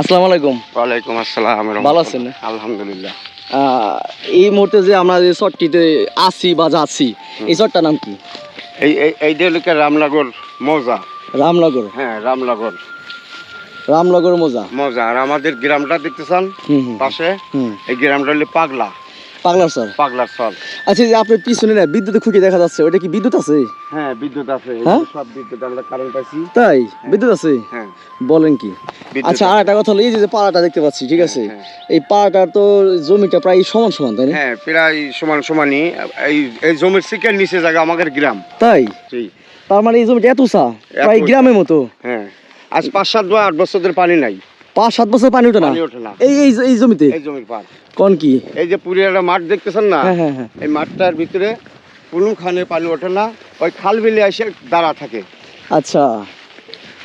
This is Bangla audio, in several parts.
আসসালামু আলাইকুম। ওয়ালাইকুম আসসালাম ভালো আছেন? আলহামদুলিল্লাহ। এই মুহূর্তে যে আমরা যে চটটিতে আছি বা যাচ্ছি এই চটটার নাম কি? এই এই এইটা হলো কি রামনগর মৌজা। রামনগর? হ্যাঁ রামনগর। রামনগর মোজা। মৌজা। আর আমাদের গ্রামটা দেখতেছেন হুম হুম পাশে? এই গ্রামটা হলো পাগলা। পাগলার স্যার? পাগলার সল আচ্ছা যে আপনার পিছনে না বিদ্যুতের খুঁটি দেখা যাচ্ছে ওটা কি বিদ্যুৎ আছে? হ্যাঁ বিদ্যুৎ আছে। হ্যাঁ? সব বিদ্যুৎ আমরা কারেন্ট পাইছি তাই? বিদ্যুৎ আছে? হ্যাঁ। বলেন কি? আচ্ছা আর একটা কথা হলো এই যে পাড়াটা দেখতে পাচ্ছি ঠিক আছে? হ্যাঁ, এই পাড়াটার তো জমিটা প্রায় সমান সমান তাই না? হ্যাঁ প্রায় সমান সমানই। এই এই জমির শিকের নিচে জায়গা আমাদের গ্রাম। তাই? তার মানে এই জমিটা এত উঁচা প্রায় গ্রামের মতো। হ্যাঁ। আজ পাঁচ সাত বা আট বছর ধরে পানি নাই। পাঁচ সাত বছর পানি ওঠে না? এই এই এই জমিতে? এই জমির পার কোন কি? এই যে পুরী একটা মাঠ দেখতেছেন না? হ্যাঁ হ্যাঁ হ্যাঁ। এই মাঠটার ভিতরে কোনোখানে পানি ওঠে না। ওই খাল বিলে এসে দাঁড়া থাকে। আচ্ছা।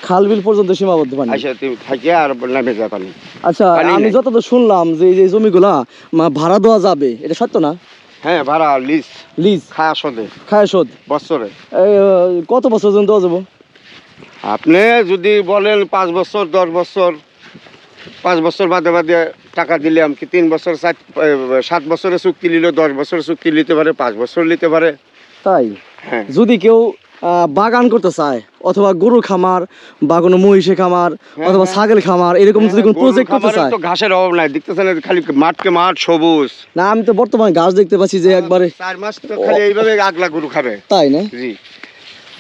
খাল বিল পর্যন্ত সীমাবদ্ধ পানি? এসে তুমি থাকে আর নামে যায় পানি। আচ্ছা আমি। যতদূর শুনলাম যে এই যে জমিগুলা মা- ভাড়া দেওয়া যাবে এটা সত্য না? হ্যাঁ ভাড়া লিজ লিজ খায়া সদে খায় শোধ? বছরে। এই, কত বছর পর্যন্ত দেওয়া যাব? আপনি যদি বলেন পাঁচ বছর দশ বছর পাঁচ বছর বাদে বাদে টাকা দিলাম কি তিন বছর সাত সাত বছরের চুক্তি নিল দশ বছরের চুক্তি নিতে পারে পাঁচ বছর নিতে পারে। তাই? হ্যাঁ। যদি কেউ বাগান করতে চায় অথবা গরু খামার বা কোনো মহিষে খামার অথবা হ্যাঁ। ছাগল খামার এরকম যদি কোনো প্রজেক্ট করতে চায়? তো ঘাসের অভাব নাই দেখতেছেন খালি মাঠকে মাঠ সবুজ। না আমি তো বর্তমানে গাছ দেখতে পাচ্ছি যে একবারে চার মাস তো খালি এইভাবে আগলা গরু খাবে। তাই না? জি।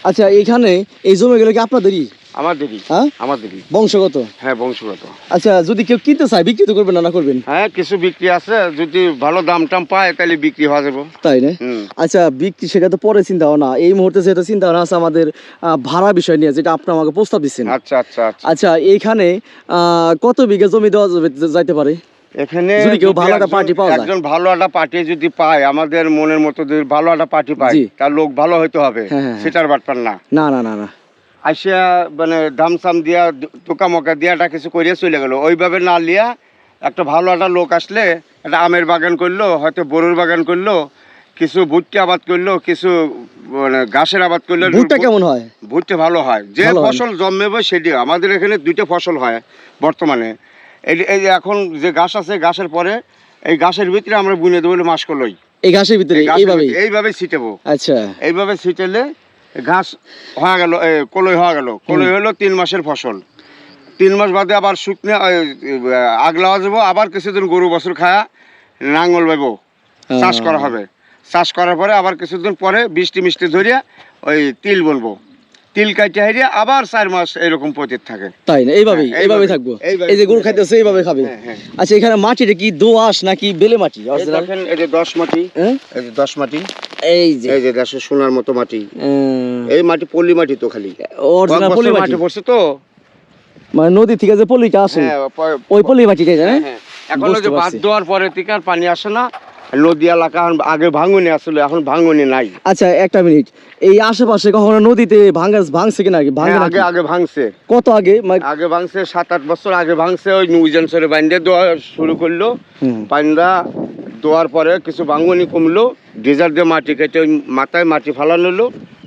আচ্ছা এখানে এই জমিগুলো কি আপনাদেরই? আমাদেরই হ্যাঁ? আমাদেরই বংশগত? হ্যাঁ বংশগত। আচ্ছা যদি কেউ কিনতে চায় বিক্রি তো করবেন না না করবেন? হ্যাঁ কিছু বিক্রি আছে যদি ভালো দাম টাম পায় তাহলে বিক্রি হওয়া যাবে। তাই না? আচ্ছা বিক্রি সেটা তো পরে চিন্তা ভাবনা। এই মুহূর্তে যেটা চিন্তা ভাবনা আছে আমাদের ভাড়া বিষয় নিয়ে যেটা আপনি আমাকে প্রস্তাব দিচ্ছেন। আচ্ছা আচ্ছা আচ্ছা। আচ্ছা এইখানে কত বিঘা জমি দেওয়া যাবে- যাইতে পারে? এখানে যদি কেউ ভালো একটা party পাওয়া যায়। একজন ভালো একটা পার্টি যদি পায় আমাদের মনের মতো যদি ভালো একটা পার্টি পায়। তার লোক ভালো হইতে হবে হ্যাঁ, হ্যাঁ, সেটার ব্যাপার না। না না না না। আসিয়া মানে দাম সাম দিয়া টোকা মকা দিয়াটা কিছু করিয়া চলে গেল। ওইভাবে না লিয়া একটা ভালো একটা লোক আসলে একটা আমের বাগান করল হয়তো বড়ুর বাগান করল কিছু ভুট্টি আবাদ করল কিছু মানে ঘাসের আবাদ করল। ভুট্টা কেমন হয়? ভুট্টি ভালো হয়। যে। ফসল জন্মেবে সেটি আমাদের এখানে দুইটা ফসল হয় বর্তমানে। এই এখন যে ঘাস আছে ঘাসের পরে এই ঘাসের ভিতরে আমরা বুনে দেবো মাস কলই এই ঘাসের ভিতরে এই ঘাসের এইভাবে ছিটেবো। আচ্ছা। এইভাবে ছিটেলে ঘাস হয়ে গেল কলই হওয়া গেল। কলই হলো তিন মাসের ফসল। তিন মাস বাদে আবার শুকনে আগলা যাব আবার কিছুদিন গরু বছর খায়া নাঙ্গল বাইব চাষ করা হবে। চাষ করার পরে আবার কিছুদিন পরে বৃষ্টি মিষ্টি ধরিয়া ওই তিল বলব। তিল হারিয়ে আবার চার মাস এরকম পতিত থাকে। তাই না? এইভাবেই হ্যাঁ, এইভাবে থাকব। এই যে গরু খাইতেছে এইভাবে খাবে। হ্যাঁ, হ্যাঁ। আচ্ছা এখানে মাটিটা কি দোআঁশ নাকি বেলে মাটি? দেখেন এই যে দশ মাটি? এই যে দশ মাটি এই যে। এই যে দেশের সোনার মতো মাটি। এই মাটি পলি মাটি তো খালি। পলি মাটি পড়ছে তো। মানে নদী থেকে যে পলিটা আসে ওই পলি মাটিটাই জানেন? এখন ওই যে বাদ দেওয়ার পরে থেকে আর পানি আসে না। নদী এলাকা আগে ভাঙনি আসলে এখন ভাঙনি নাই। আচ্ছা একটা মিনিট। এই আশেপাশে কখনো নদীতে ভাঙা ভাঙছে কিনা আগে? ভাঙে হ্যাঁ, আগে আগে ভাঙছে। কত আগে? আগে ভাঙছে সাত আট বছর আগে ভাঙছে ওই নিউজেন সরে বাইন্দে দেওয়া শুরু করল। দোয়ার দেওয়ার পরে কিছু ভাঙনি কমলো। ডিজার দিয়ে মাটি কেটে ওই মাথায় মাটি ফালানো হলো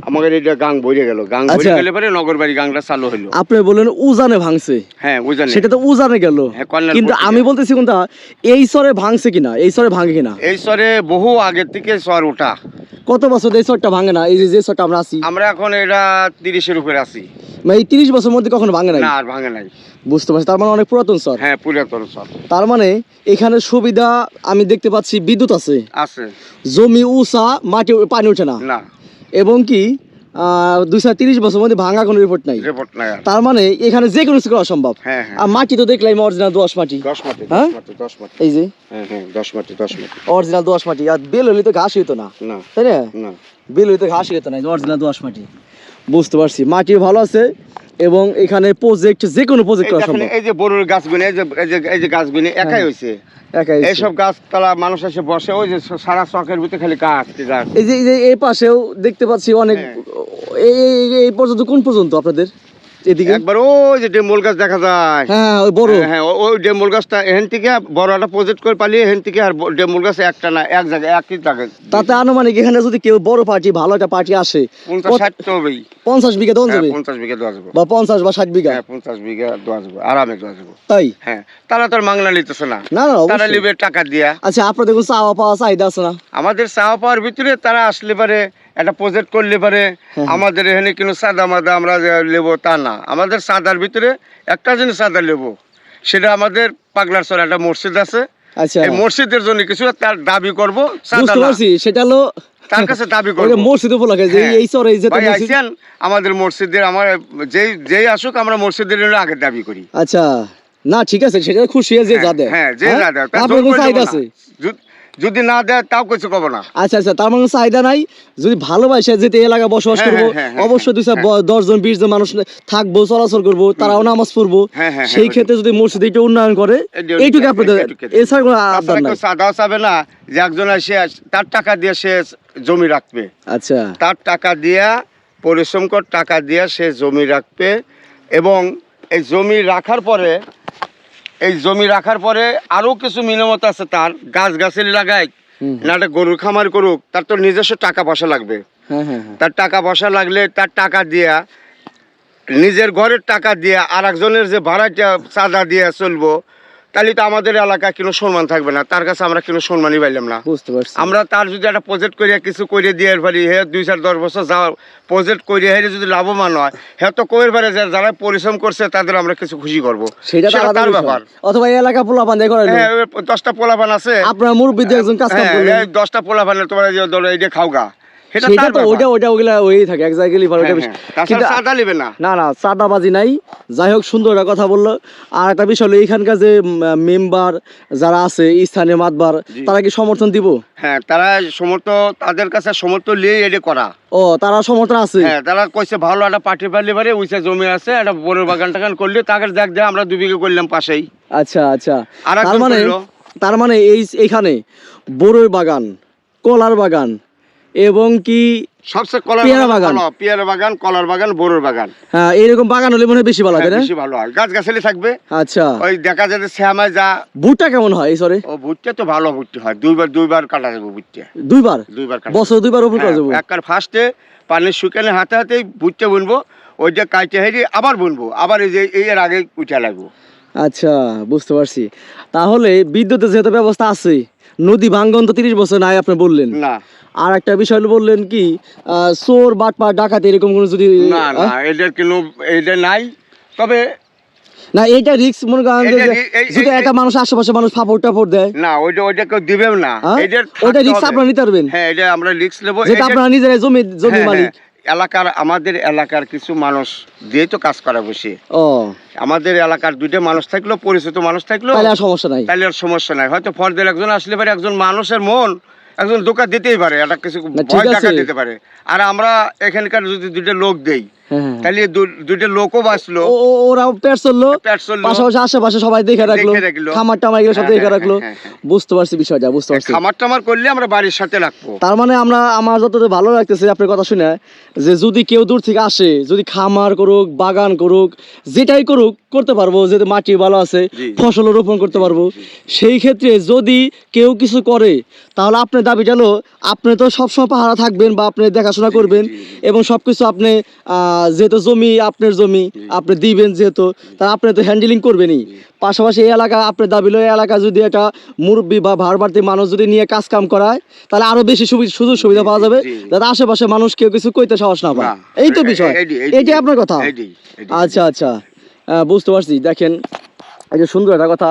আমাদের এটা গাং বইরে গেল। গাং বইরে আচ্ছা। গেলে পরে নগর বাড়ি গাংটা চালু হলো আপনি বললেন উজানে ভাঙছে। হ্যাঁ বুঝলেন সেটা তো উজানে গেল। হ্যাঁ, কিন্তু আমি বলতেছি কোনটা এই সরে ভাঙছে কিনা এই সরে ভাঙে কিনা? এই সরে বহু আগের থেকে সর ওঠা। কত বছর এই সরটা ভাঙে না? এই যে সরটা আমরা আছি। আমরা এখন এটা তিরিশের উপরে আছি। মানে এই তিরিশ বছর মধ্যে কখনো ভাঙে নাই? না আর ভাঙে নাই। বুঝতে পারছি তার মানে অনেক পুরাতন সর হ্যাঁ পুরাতন সর তার মানে এখানে সুবিধা আমি দেখতে পাচ্ছি বিদ্যুৎ আছে। আছে। জমি উষা মাটি পানি ওঠে না। না। এবং কি দুইশো তিরিশ বছর মধ্যে ভাঙা কোনো রিপোর্ট নাই। রিপোর্ট নাই আর। তার মানে এখানে যে কোনো কিছু করা সম্ভব। হ্যাঁ হ্যাঁ। আর মাটি তো দেখলাম অরিজিনাল দোয়াশ মাটি। দশ মাটি হ্যাঁ? দশ মাটি। এই যে। হ্যাঁ হ্যাঁ দশ মাটি দশ মাটি। অরিজিনাল দোয়াশ মাটি। আর বেল হলে তো ঘাস হইতো না। না। তাই না? না। বেল হইতো ঘাস হইতো না অরিজিনাল দোয়াশ মাটি। বুঝতে পারছি। মাটি ভালো আছে। এবং এখানে প্রজেক্ট যে কোনো প্রজেক্ট করা সম্ভব এই যে বড়ুর গাছগুলি এই যে এই যে এই যে গাছগুলি একাই হইছে হয়েছে একাই আছে। গাছ তারা মানুষ এসে বসে ওই যে সারা চকের ভিতরে খালি গাছ গাছ এই যে এই পাশেও দেখতে পাচ্ছি অনেক হ্যাঁ। এই- এই পর্যন্ত কোন পর্যন্ত আপনাদের এদিকে? একবার ওই যে ডেমুল গাছ দেখা যায়। হ্যাঁ ওই বড়। হ্যাঁ, হ্যাঁ ওই ডেমুল গাছটা এখান থেকে বড় একটা প্রজেক্ট করে পালিয়ে এখান থেকে আর ব- গাছ একটা না এক জায়গায় একই জায়গায়। তাতে আনুমানিক এখানে যদি কেউ বড় পার্টি ভালো একটা পার্টি আসে পঞ্চাশ ষাট হবেই। পঞ্চাশ বিঘা হ্যাঁ, যাবে? পঞ্চাশ বিঘা দেওয়া যাব। বা পঞ্চাশ বা ষাট বিঘা? হ্যাঁ পঞ্চাশ বিঘা যাব আরামে যাব। তাই? হ্যাঁ তারা তো মাংলা নিতেছে না। না না তারা নিবে টাকা দিয়া। আচ্ছা আপনার দেখুন চাওয়া পাওয়া চাহিদা আছে না? আমাদের চাওয়া পাওয়ার ভিতরে তারা আসলে পারে একটা প্রজেক্ট করলে পারে হ্যাঁ। আমাদের এখানে কিন্তু সাদা মাদা আমরা নেব তা না। আমাদের সাদার ভিতরে একটা জিনিস সাদা নেব সেটা আমাদের পাগলার সর একটা মসজিদ আছে। আচ্ছা। এই মসজিদের জন্য কিছু তার দাবি করব সেটা হলো তার কাছে দাবি ওই করব। মসজিদ উপলক্ষে যে হ্যাঁ। এই চরে এই যে ভাই মসজিদ আইসেন আমাদের মসজিদের আমার যেই যেই আসুক আমরা মসজিদের জন্য আগে দাবি করি। আচ্ছা। না ঠিক আছে সেটা খুশি যে যা হ্যাঁ যে হ্যাঁ? না দেয় তার আপনার জোর কোনো করে চাহিদা দেবো আছে? না। যদি- না দেয় তাও কিছু কব না। আচ্ছা আচ্ছা তার মানে চাহিদা নাই। যদি ভালোবাসে যেতে এলাকা বসবাস হ্যাঁ, করব হ্যাঁ, হ্যাঁ, অবশ্যই দুই দশ জন বিশ জন মানুষ থাকব চলাচল করব তারাও নামাজ পড়ব। সেই ক্ষেত্রে যদি মসজিদ একটু উন্নয়ন করে এইটুকু- আপনাদের এছাড়া কোনো আবদার নাই? চাবে না যে একজন এসে তার টাকা দিয়ে সে জমি রাখবে। আচ্ছা। তার টাকা দিয়া পরিশ্রম কর টাকা দিয়া সে জমি রাখবে। এবং এই জমি রাখার পরে এই জমি রাখার পরে আরও কিছু মিনমত আছে তার গাছ গাছালি লাগায় না একটা গরুর খামার করুক তার তো নিজস্ব টাকা পয়সা লাগবে। হ্যাঁ হ্যাঁ হ্যাঁ। তার টাকা পয়সা লাগলে তার টাকা দিয়া নিজের ঘরের টাকা দিয়া আর একজনের যে ভাড়াটা চাঁদা দিয়ে চলবো তাহলে তো আমাদের এলাকায় কোনো সম্মান থাকবে না। তার কাছে আমরা কোনো সম্মানই পাইলাম না। বুঝতে পারছি। আমরা তার যদি একটা প্রজেক্ট করিয়া কিছু করে দিয়ে পারি হে দুই চার দশ বছর যাওয়ার প্রজেক্ট করিয়া হেরে যদি লাভবান হয় হে তো কইর পারে যে যারা পরিশ্রম করছে তাদের আমরা কিছু খুশি করব। সেটা তো তার ব্যাপার। অথবা এই এলাকা পোলা বান্ধে করে হ্যাঁ দশটা পোলাপান আছে। আপনার মুরব্বী একজন কাজ হ্যাঁ, এই দশটা পোলাপানের তোমার এই যে ধরো এই যে খাওগা। সেটা সেটা তো ওইটা ওইটা ওগুলা ওই থাকে এক জায়গায় ওইটা বেশি-। তাছাড়া কিন্তু চাঁদা নেবে না। না না চাঁদাবাজি নাই। যাই হোক সুন্দর একটা কথা বলল। আর একটা বিষয় হলো যে মেম্বার যারা আছে স্থানীয় মাতবার তারা কি সমর্থন দিব? হ্যাঁ তারা সমর্থ তাদের কাছে সমর্থ নিয়ে এটা করা। ও তারা সমর্থন আছে? হ্যাঁ তারা কইছে ভালো একটা পার্টি পারলে পারে উইসে জমি আছে একটা বড় বাগান টাগান করলে তাকে দেখ দেয় আমরা দু বিঘে করলাম পাশেই। আচ্ছা আচ্ছা। আর তার মানে। তার মানে এই এখানে বড়ই বাগান কলার বাগান এবং কি সবচেয়ে কলার পেয়ারা বাগান? বাগান। পেয়ারা বাগান কলার বাগান বড়ুর বাগান। হ্যাঁ এরকম বাগান হলে মনে হয় বেশি ভালো হ্যাঁ, বেশি ভালো হয়। গাছ গাছালি থাকবে। আচ্ছা। ওই দেখা যাবে শ্যামায় যা ভুট্টা কেমন হয় এই সরে ও ভুট্টা তো ভালো ভুট্টি হয়। দুইবার দুইবার কাটা যাবে ভুট্টা। দুইবার? দুইবার বছর দুইবার উপর যাব? একবার ফার্স্টে পানি শুকানে হাতে হাতেই ভুট্টা বুনবো। ওইটা কাইটে হেরি আবার বুনবো। আবার এই যে এর আগে উঠে লাগবো। আচ্ছা বুঝতে পারছি। তাহলে বিদ্যুতের যেহেতু ব্যবস্থা আছে নদী ভাঙ্গন তো তিরিশ বছর নাই আপনি বললেন। না। আর একটা বিষয় বললেন কি চোর বাটপা ডাকাতি এরকম কোনো যদি না না আহ, কোনো এটা নাই। তবে না এইটা রিস্ক মনে করেন এটা যদি একটা মানুষ আশেপাশে মানুষ ফাপড় টাপড় দেয় না ওইটা ওইটা কেউ দিবেও না। হ্যাঁ? রিস্ক আপনারা নিতে পারবেন। হ্যাঁ এটা আমরা রিস্ক নেব। যেটা আপনারা নিজেরাই জমি জমি হ্যাঁ, মালিক। হ্যাঁ। এলাকার আমাদের এলাকার কিছু মানুষ দিয়ে তো কাজ করা বসে। ও। আমাদের এলাকার দুইটা মানুষ থাকল পরিচিত মানুষ থাকল। তাহলে আর সমস্যা নাই। তাহলে আর সমস্যা নাই। হয়তো ফর্দের একজন আসলে পারে একজন মানুষের মন একজন দোকান দিতেই পারে একটা কিছু ভয় দেখা দিতে পারে। আর আমরা এখানকার যদি দুইটা লোক দেই। তাহলে দুইটা লোকও বাঁচলো। ও- ও- পেট চলল। পাশাপাশি আশেপাশে সবাই দেখে রাখল। খামার টামার এগুলো সব দেখে রাখল। বুঝতে পারছি বিষয়টা বুঝতে পারছি। খামার টামার করলে আমরা বাড়ির সাথে রাখব। তার মানে আমরা আমার যতটা ভালো লাগতেছে আপনার কথা শুনে যে যদি কেউ দূর থেকে আসে যদি খামার করুক বাগান করুক যেটাই করুক করতে পারব যেহেতু মাটি ভালো আছে ফসল রোপণ করতে পারব। সেই ক্ষেত্রে যদি কেউ কিছু করে তাহলে আপনার দাবিটা হলো আপনি তো সবসময় পাহারা থাকবেন বা আপনি দেখাশোনা করবেন। এবং সবকিছু আপনি আহ, যেহেতু জমি আপনার জমি আপনি দিবেন যেহেতু তা আপনি তো হ্যান্ডেলিং করবেনই। পাশাপাশি এই এলাকা আপনার দাবি লো এই এলাকা যদি একটা মুরব্বী বা ভার বাড়তি মানুষ যদি নিয়ে কাজ কাম করায় তাহলে আরও বেশি সুবিধা সুযোগ সুবিধা পাওয়া যাবে। যাতে আশেপাশে মানুষ কেউ কিছু কইতে সাহস না পায়। এই তো বিষয়। এটাই আপনার কথা। আচ্ছা আচ্ছা। বুঝতে পারছি। দেখেন এই যে সুন্দর একটা কথা।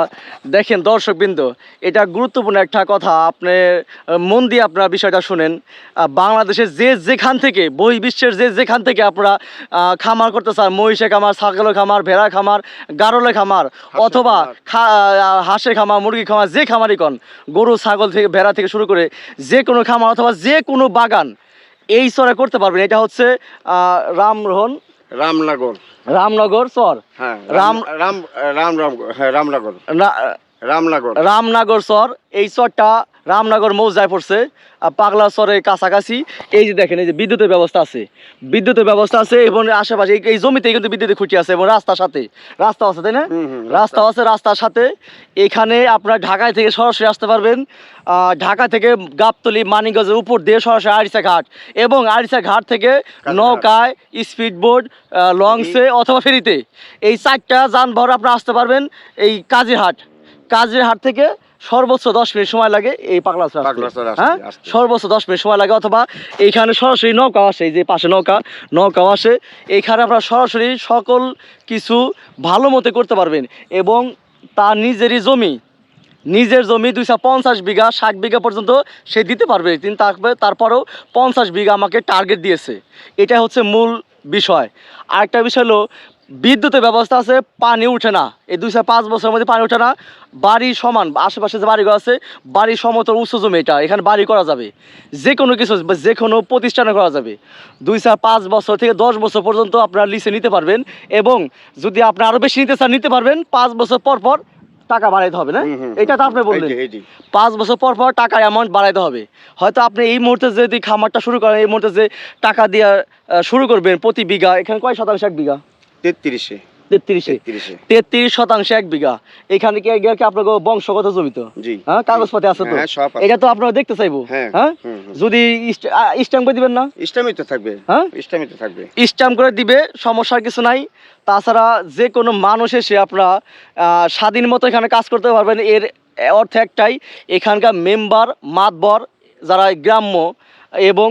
দেখেন দর্শক বিন্দু এটা গুরুত্বপূর্ণ একটা কথা। আপনি মন দিয়ে আপনারা বিষয়টা শুনেন। বাংলাদেশের যে যেখান থেকে বই বিশ্বের যে যেখান থেকে আপনারা খামার করতে চান মহিষে খামার ছাগলের খামার ভেড়া খামার গারলে খামার অথবা হাঁসের খামার মুরগি খামার যে খামারই কন গরু ছাগল থেকে ভেড়া থেকে শুরু করে যে কোনো খামার অথবা যে কোনো বাগান এই স্তরে করতে পারবেন। এটা হচ্ছে আহ, রামরোহন রামনগর। রামনগর সর হ্যাঁ রাম- রাম রাম রাম হ্যাঁ রামনগর। না- রামনগর। রামনগর সর এই চরটা রামনগর মৌজায় পড়ছে আর পাগলা চরের কাছাকাছি এই যে দেখেন এই যে বিদ্যুতের ব্যবস্থা আছে। বিদ্যুতের ব্যবস্থা আছে এবং আশেপাশে এই- এই জমিতে কিন্তু বিদ্যুতের খুঁটি আছে এবং রাস্তার সাথে। রাস্তা আছে তাই না? রাস্তা। আছে রাস্তার সাথে। এখানে আপনার ঢাকায় থেকে সরাসরি আসতে পারবেন। ঢাকা থেকে গাবতলি মানিকগঞ্জের উপর দিয়ে সরাসরি আরিসা ঘাট এবং আরিসা ঘাট থেকে নৌকায় স্পিড বোট লঞ্চে অথবা ফেরিতে। এই চারটা যানবাহন আপনারা আসতে পারবেন এই কাজিরহাট। কাজিরহাট থেকে সর্বোচ্চ দশ মিনিট সময় লাগে এই পাগলা হ্যাঁ? সর্বোচ্চ দশ মিনিট সময় লাগে অথবা এইখানে সরাসরি নৌকা আসে এই যে পাশে নৌকা নৌকাও আসে এইখানে আপনারা সরাসরি সকল কিছু ভালো মতে করতে পারবেন। এবং তার নিজেরই জমি নিজের জমি দুইশো পঞ্চাশ বিঘা ষাট বিঘা পর্যন্ত সে দিতে পারবে। কিন্তু তারপরে তারপরেও পঞ্চাশ বিঘা আমাকে টার্গেট দিয়েছে। এটা হচ্ছে মূল বিষয়। আরেকটা বিষয় হলো বিদ্যুতের ব্যবস্থা আছে পানি উঠে না। এই দুইশো পাঁচ বছরের মধ্যে পানি ওঠে না। বাড়ি সমান আশেপাশে যে বাড়িগুলো আছে বাড়ি সমতল উচ্চ জমি এটা এখানে বাড়ি করা যাবে। যে কোনো কিছু যে কোনো প্রতিষ্ঠানে করা যাবে। দুই চার পাঁচ বছর থেকে দশ বছর পর্যন্ত আপনারা লিসে নিতে পারবেন এবং যদি আপনি আরও বেশি নিতে চান নিতে পারবেন। পাঁচ বছর পর পর টাকা বাড়াইতে হবে না? এটা তো আপনি বললেন। পাঁচ বছর পর পর টাকার অ্যামাউন্ট বাড়াইতে হবে। হয়তো আপনি এই মুহূর্তে যদি খামারটা শুরু করেন এই মুহূর্তে যে টাকা দিয়ে শুরু করবেন প্রতি বিঘা এখানে কয় শতাংশ এক বিঘা? তেত্রিশে। তেত্রিশে। শতাংশ এক বিঘা। এখানে কি কি আপনার বংশগত জমিত? জি। হ্যাঁ কাগজপাতি আছে তো? হ্যাঁ, সব আছে। এটা তো আপনারা দেখতে চাইব। হ্যাঁ, হ্যাঁ? হুম, হুম। যদি স্ট্যাম্প করে দিবেন না? ইসলামই তো থাকবে। হ্যাঁ? ইসলামই তো থাকবে। স্ট্যাম্প করে দিবে সমস্যার কিছু নাই। তাছাড়া যে কোনো মানুষ এসে আপনারা আহ, স্বাধীন মতো এখানে কাজ করতে পারবেন। এর অর্থ একটাই এখানকার মেম্বার মাতবর যারা গ্রাম্য এবং।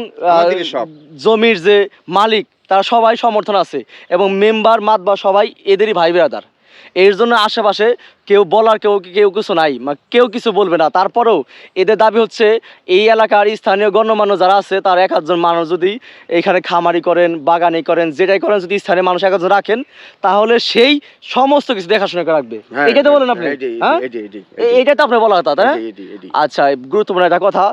জমির যে মালিক তারা সবাই সমর্থন আছে এবং মেম্বার মাতবা সবাই এদেরই ভাই বেরাদার এর জন্য আশেপাশে কেউ বলার কেউ কেউ কিছু নাই কেউ কিছু বলবে না। তারপরেও এদের দাবি হচ্ছে এই এলাকার স্থানীয় গণ্যমান্য যারা আছে তার এক আধজন মানুষ যদি এখানে খামারি করেন বাগানি করেন যেটাই করেন যদি স্থানীয় মানুষ এক রাখেন তাহলে সেই সমস্ত কিছু দেখাশোনা করে রাখবে। হ্যাঁ, এটাই তো বলেন আপনি? এইটি, হ্যাঁ? তো আপনার বলা কথা তাই। আচ্ছা গুরুত্বপূর্ণ একটা কথা।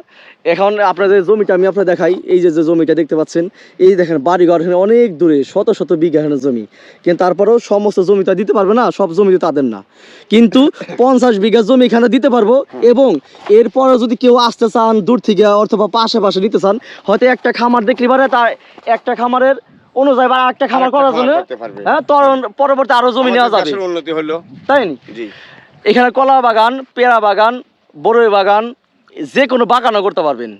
এখন আপনাদের জমিটা আমি আপনার দেখাই এই যে যে জমিটা দেখতে পাচ্ছেন এই দেখেন বাড়িঘর এখানে অনেক দূরে শত শত বিঘা জমি। কিন্তু তারপরেও সমস্ত জমিটা দিতে পারবে না সব জমি তো তাদের না। কিন্তু পঞ্চাশ বিঘা জমি এখানে দিতে পারব এবং এরপরে যদি কেউ আসতে চান দূর থেকে অথবা পাশে পাশে নিতে চান হয়তো একটা খামার দেখলে পারে তার একটা খামারের অনুযায়ী বা একটা খামার করার জন্য হ্যাঁ তখন পরবর্তী আরও জমি নেওয়া যাবে। উন্নতি হলো। তাই এখানে কলা বাগান পেয়ারা বাগান বড়ই বাগান যে কোনো বাগানও করতে পারবেন।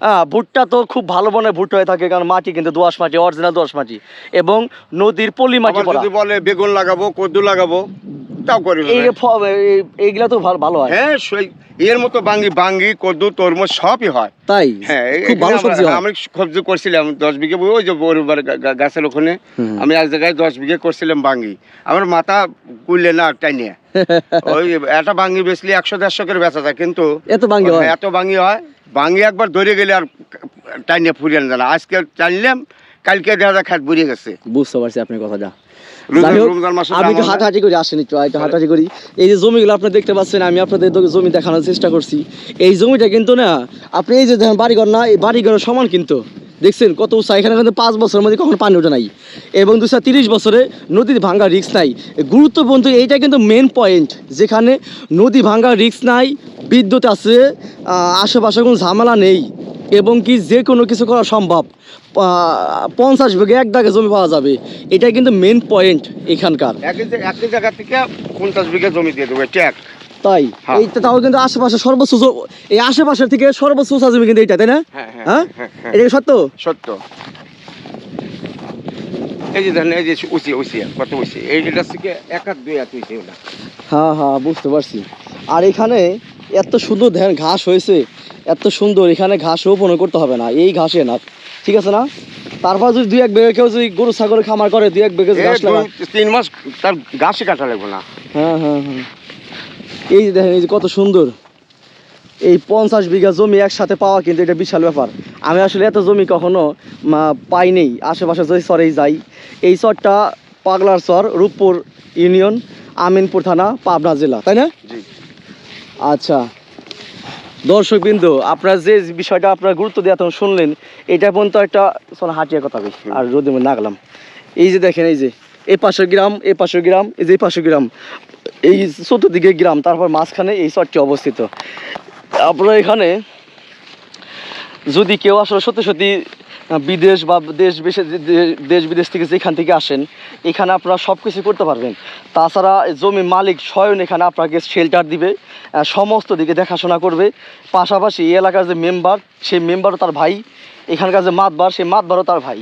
হ্যাঁ ভুট্টা তো খুব ভালো মনে ভুট্টা হয়ে থাকে কারণ মাটি কিন্তু দোয়াশ মাটি অরিজিনাল দোয়াশ মাটি এবং নদীর পলি মাটি যদি বলে বেগুন লাগাবো কদ্দু লাগাবো তাও করে এইগুলা তো ভালো হয়। হ্যাঁ সেই এর মতো বাঙ্গি বাঙ্গি কদ্দু তরমুজ সবই হয়। তাই? হ্যাঁ খুব ভালো সবজি হয়। আমি সবজি করছিলাম দশ বিঘে ওই যে বড়বার গাছের ওখানে। আমি এক জায়গায় দশ বিঘে করছিলাম বাঙ্গি। আমার মাথা কুললে না টাইনে। ওই একটা বাঙ্গি বেচলে একশো দেড়শো করে বেচা যায় কিন্তু এত বাঙ্গি হয় এত বাঙ্গি হয়। বাঙ্গি একবার ধরে গেলে আর টাইনে ফুরিয়ে না আজকে টানলাম কালকে দেখা যায় খাট বুড়িয়ে গেছে। বুঝতে পারছি আপনার কথাটা। আমি হবে। হাঁটাহাঁটি করি আসেন একটু হাঁটাহাঁটি করি। এই যে জমিগুলো আপনি দেখতে পাচ্ছেন আমি আপনাদের জমি দেখানোর চেষ্টা করছি। এই জমিটা কিন্তু না আপনি এই যে দেখেন বাড়িঘর না এই বাড়িঘরের সমান কিন্তু। দেখছেন কত উৎসাহ এখানে কিন্তু পাঁচ বছরের মধ্যে কখনো পানি ওঠে নাই। এবং দুশো তিরিশ বছরে নদীর ভাঙ্গা রিক্স নাই। গুরুত্বপূর্ণ এইটা কিন্তু মেন পয়েন্ট যেখানে নদী ভাঙ্গা রিক্স নাই বিদ্যুৎ আছে আহ, আশেপাশে কোনো ঝামেলা নেই। এবং কি যে কোনো কিছু করা সম্ভব। পঞ্চাশ বিঘে এক দাগে জমি পাওয়া যাবে। এটাই কিন্তু মেন পয়েন্ট এখানকার। একই জায়গা থেকে পঞ্চাশ বিঘা জমি দিয়ে দেবো ট্যাক তাই। তাও কিন্তু আশেপাশে সর্বোচ্চ এই আশেপাশের থেকে সর্বোচ্চ উঁচা জমি কিন্তু এইটা তাই না? হ্যাঁ হ্যাঁ হ্যাঁ? হ্যাঁ। এটা সত্য? সত্য। এই যে দেখেন এই যে উচি উচি কত উচি? এই এটা থেকে এক হাত দুই হাত উচি হ্যাঁ হ্যাঁ বুঝতে পারছি। আর এখানে এত সুন্দর ধ্যান ঘাস হয়েছে। এত সুন্দর এখানে ঘাস রোপণ করতে হবে না এই ঘাসে না। ঠিক আছে না? তারপর যদি দুই এক বেগে কেউ যদি গরু ছাগল খামার করে দুই এক বেগে এই ঘাস লাগায়। তিন মাস তার গাছে কাটা লাগবে না। হ্যাঁ হ্যাঁ হ্যাঁ। এই যে দেখেন এই যে কত সুন্দর। এই পঞ্চাশ বিঘা জমি একসাথে পাওয়া কিন্তু এটা বিশাল ব্যাপার। আমি আসলে এত জমি কখনো মা, পাইনি আশেপাশে যদি চরেই যাই। এই চরটা পাগলার চর রূপপুর ইউনিয়ন আমিনপুর থানা পাবনা জেলা। তাই না? আচ্ছা। দর্শক বিন্দু আপনার যে বিষয়টা আপনার গুরুত্ব দিয়ে এত শুনলেন, এটা পর্যন্ত একটা চলো হাটিয়া কথা বলি, আর রোদে না গেলাম এই যে দেখেন, এই যে, এই পাশে গ্রাম এ পাশে গ্রাম, এই যে এই পাশে গ্রাম, এই চতুর্দিকে গ্রাম, তারপর মাঝখানে এই চরটি অবস্থিত। আপনার এখানে যদি কেউ আসলে সত্যি সত্যি বিদেশ বা দেশ বিদেশ দেশ বিদেশ থেকে যেখান থেকে আসেন, এখানে আপনারা সব কিছু করতে পারবেন। তাছাড়া জমি মালিক স্বয়ং এখানে আপনাকে শেল্টার দিবে সমস্ত দিকে দেখাশোনা করবে। পাশাপাশি এই এলাকার যে মেম্বার সেই মেম্বারও তার ভাই, এখানকার যে মাতবার, সেই মাতবারও তার ভাই।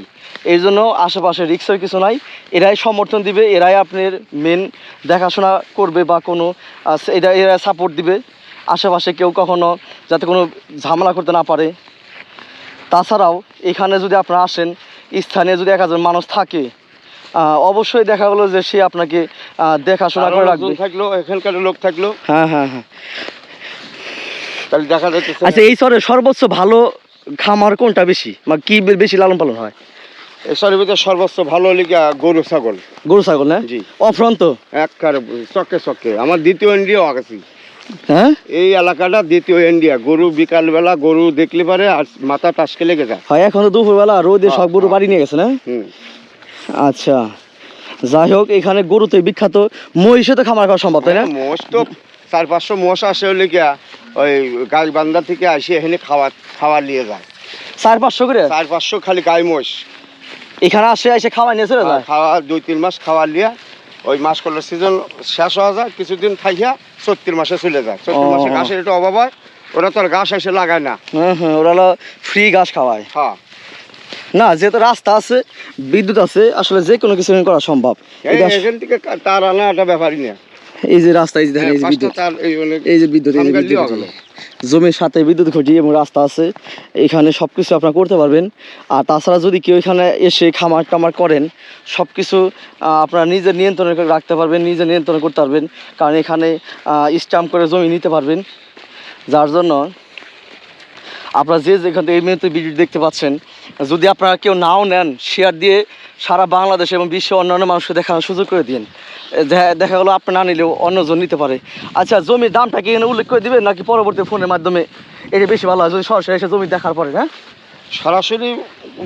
এই জন্য আশেপাশে রিক্সের কিছু নাই, এরাই সমর্থন দিবে, এরাই আপনার মেন দেখাশোনা করবে বা কোনো এরা এরা সাপোর্ট দিবে। আশেপাশে কেউ কখনো যাতে কোনো ঝামেলা করতে না পারে। তাছাড়াও এখানে যদি আপনারা আসেন স্থানীয় যদি এক হাজার মানুষ থাকে অবশ্যই দেখা গেলো যে সে আপনাকে দেখাশোনা করে রাখবে। থাকল এখানকার লোক থাকল। হ্যাঁ হ্যাঁ হ্যাঁ। তাহলে দেখা যাচ্ছে আচ্ছা এই চরে সর্বোচ্চ ভালো খামার কোনটা বেশি? বা কি বেশি লালন পালন হয়? এসবের ভিতরে সর্বোচ্চ ভালো লিগা গরু ছাগল। গরু ছাগল না জি। অফ্রন্ত? একবারে চকে চকে আমার দ্বিতীয় ইন্ডিয়া আকাশি হ্যাঁ? এই এলাকাটা দ্বিতীয় ইন্ডিয়া। গরু বিকালবেলা গরু দেখলে পারে আর মাথা টাসকে লেগে যায়। হয় এখন তো দুপুরবেলা রোদে হ্যাঁ, সব গরু হ্যাঁ। বাড়ি নিয়ে গেছে না? আচ্ছা। যাই হোক এখানে গরুতে বিখ্যাত মহিষে তো খামার খাওয়া সম্ভব তাই না? মোষ তো চার পাঁচশো মোষ আসে হলে গিয়া ওই গাই বান্দা থেকে আসি এখানে খাওয়া খাওয়া নিয়ে যায়। চার পাঁচশো করে? চার পাঁচশো খালি গাই মোষ এখানে আসে এসে খাওয়া নিয়ে চলে যায়? খাওয়া দুই তিন মাস খাওয়া লিয়া ওই মাস করলে সিজন শেষ হওয়া যায় কিছুদিন থাকিয়া চৈত্রিশ মাসে চলে যায়। চৈত্র মাসে ঘাসের একটু অভাব হয় ওরা তো আর ঘাস এসে লাগায় না। হ্যাঁ ওরা ফ্রি ঘাস খাওয়ায়। হ্যাঁ। না যেহেতু রাস্তা আছে বিদ্যুৎ আছে আসলে যে কোনো কিছু করা সম্ভব। এখান থেকে তার আনা একটা ব্যাপারই না। এই যে রাস্তা এই যে দেখেন এই যে বিদ্যুৎ। তার এই যে বিদ্যুৎ এই যে বিদ্যুৎ জমির সাথে বিদ্যুৎ ঘটি এবং রাস্তা আছে এখানে সব কিছু আপনারা করতে পারবেন। আর তাছাড়া যদি কেউ এখানে এসে খামার টামার করেন সব কিছু আপনারা নিজের নিয়ন্ত্রণে করে রাখতে পারবেন নিজে নিয়ন্ত্রণ করতে পারবেন। কারণ এখানে স্টাম্প করে জমি নিতে পারবেন। যার জন্য আপনারা যে যেখান থেকে এই মুহূর্তে ভিডিও দেখতে পাচ্ছেন যদি আপনারা কেউ নাও নেন শেয়ার দিয়ে সারা বাংলাদেশ এবং বিশ্বের অন্যান্য মানুষকে দেখানোর সুযোগ করে দিন দেখা- গেলো আপনি না নিলেও অন্যজন নিতে পারে। আচ্ছা জমির দামটা কি এখানে উল্লেখ করে দিবেন নাকি পরবর্তী ফোনের মাধ্যমে? এটা বেশি ভালো হয় যদি সরাসরি এসে জমি দেখার পরে হ্যাঁ? সরাসরি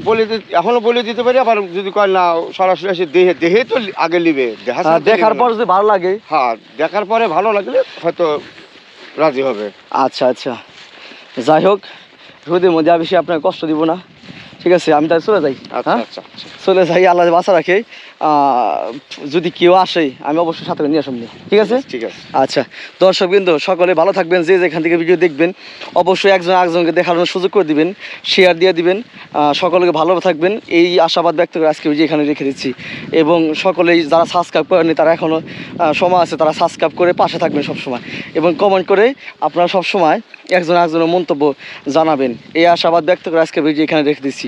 বলে দিতে এখনও বলে দিতে পারি আবার যদি কয় না সরাসরি এসে দেহে দেহে তো আগে নিবে। তো দেখার পর যদি ভালো লাগে। হ্যাঁ দেখার পরে ভালো লাগলে হয়তো রাজি হবে। আচ্ছা আচ্ছা। যাই হোক রোদের মধ্যে আর বেশি আপনাকে কষ্ট দিব না। ঠিক আছে আমি তাই চলে যাই। আচ্ছা হ্যাঁ? আচ্ছা আচ্ছা। চলে যাই আল্লাহ বাসা রাখে। যদি কেউ আসে আমি অবশ্যই সাথে নিয়ে আসুন ঠিক আছে? ঠিক আছে আচ্ছা দর্শক বিন্দু সকলে ভালো থাকবেন যে যেখান থেকে ভিডিও দেখবেন অবশ্যই একজন একজনকে দেখানোর সুযোগ করে দিবেন শেয়ার দিয়ে দিবেন সকলকে ভালো থাকবেন। এই আশাবাদ ব্যক্ত করে আজকে ভিডিও এখানে রেখে দিচ্ছি। এবং সকলেই যারা সাবস্ক্রাইব করেনি তারা এখনও সময় আছে তারা সাবস্ক্রাইব করে পাশে থাকবেন সবসময়। এবং কমেন্ট করে আপনারা সবসময় একজন একজনের মন্তব্য জানাবেন। এই আশাবাদ ব্যক্ত করে আজকে ভিডিও এখানে রেখে দিচ্ছি।